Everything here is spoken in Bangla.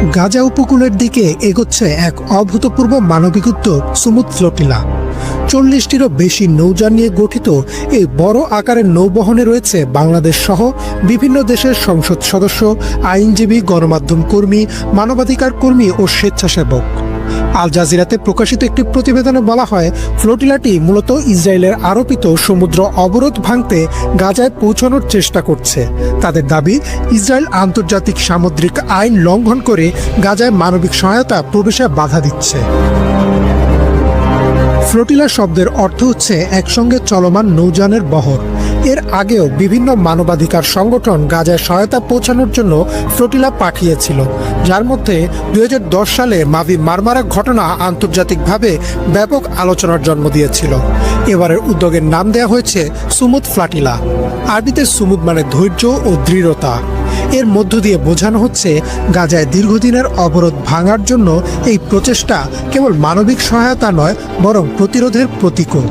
গাজা উপকূলের দিকে এগোচ্ছে এক অভূতপূর্ব মানবিক উদ্যোগ সুমুদ চল্লিশটিরও বেশি নৌযান নিয়ে গঠিত এই বড় আকারের নৌবহনে রয়েছে বাংলাদেশ সহ বিভিন্ন দেশের সংসদ সদস্য, আইনজীবী, গণমাধ্যম কর্মী, মানবাধিকার কর্মী ও স্বেচ্ছাসেবক। আল জাজিরাতে প্রকাশিত একটি প্রতিবেদনে বলা হয়, ফ্লোটিলাটি মূলত ইসরায়েলের আরোপিত সমুদ্র অবরোধ ভাঙতে গাজায় পৌঁছানোর চেষ্টা করছে। তাদের দাবি, ইসরায়েল আন্তর্জাতিক সামুদ্রিক আইন লঙ্ঘন করে গাজায় মানবিক সহায়তা প্রবেশে বাধা দিচ্ছে। ফ্লোটিলা শব্দের অর্থ হচ্ছে একসঙ্গে চলমান নৌযানের বহর। এর আগেও বিভিন্ন মানবাধিকার সংগঠন গাজায় সহায়তা পৌঁছানোর জন্য ফ্লোটিলা পাঠিয়েছিল, যার মধ্যে দুই হাজার দশ সালে মাভি মারমারা ঘটনা আন্তর্জাতিকভাবে ব্যাপক আলোচনার জন্ম দিয়েছিল। এবারের উদ্যোগের নাম দেয়া হয়েছে সুমুদ ফ্লাটিলা। আরবিতে সুমুদ মানে ধৈর্য ও দৃঢ়তা। এর মধ্য দিয়ে বোঝানো হচ্ছে, গাজায় দীর্ঘদিনের অবরোধ ভাঙার জন্য এই প্রচেষ্টা কেবল মানবিক সহায়তা নয়, বরং প্রতিরোধের প্রতীকও।